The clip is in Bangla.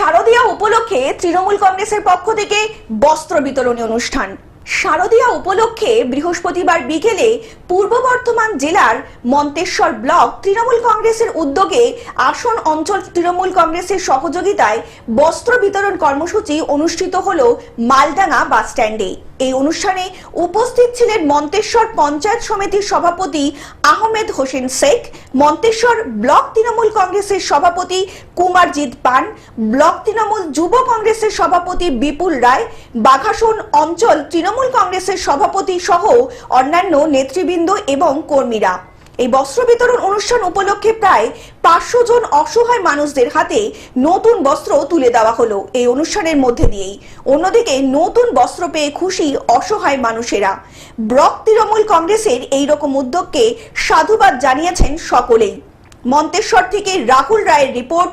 শারদীয়া উপলক্ষে তৃণমূল কংগ্রেসের পক্ষ থেকে বস্ত্র বিতরণী অনুষ্ঠান। শারদীয়া উপলক্ষে বৃহস্পতিবার বিকেলে পূর্ব বর্ধমান জেলার মন্তেশ্বর ব্লক তৃণমূল কংগ্রেসের উদ্যোগে আসন অঞ্চল তৃণমূল কংগ্রেসের সহযোগিতায় বস্ত্র বিতরণ কর্মসূচি অনুষ্ঠিত হল মালডাঙ্গা বাস স্ট্যান্ডে এই অনুষ্ঠানে উপস্থিত ছিলেন মন্তেশ্বর পঞ্চায়েত সমিতির সভাপতি আহমেদ হোসেন শেখ, মন্তেশ্বর ব্লক তৃণমূল কংগ্রেসের সভাপতি কুমারজিৎ পান, ব্লক তৃণমূল যুব কংগ্রেসের সভাপতি বিপুল রায়, বাঘাসন অঞ্চল তৃণমূল কংগ্রেসের সভাপতি সহ অন্যান্য নেতৃবৃন্দ এবং কর্মীরা। এই বস্ত্র বিতরণ অনুষ্ঠান উপলক্ষে প্রায় পাঁচশো জন অসহায় মানুষদের হাতে নতুন বস্ত্র তুলে দেওয়া হলো এই অনুষ্ঠানের মধ্যে দিয়েই। অন্যদিকে নতুন বস্ত্র পেয়ে খুশি অসহায় মানুষেরা। ব্লক তৃণমূল কংগ্রেসের এই রকম উদ্যোগকে সাধুবাদ জানিয়েছেন সকলেই। মন্তেশ্বর থেকে রাহুল রায়ের রিপোর্ট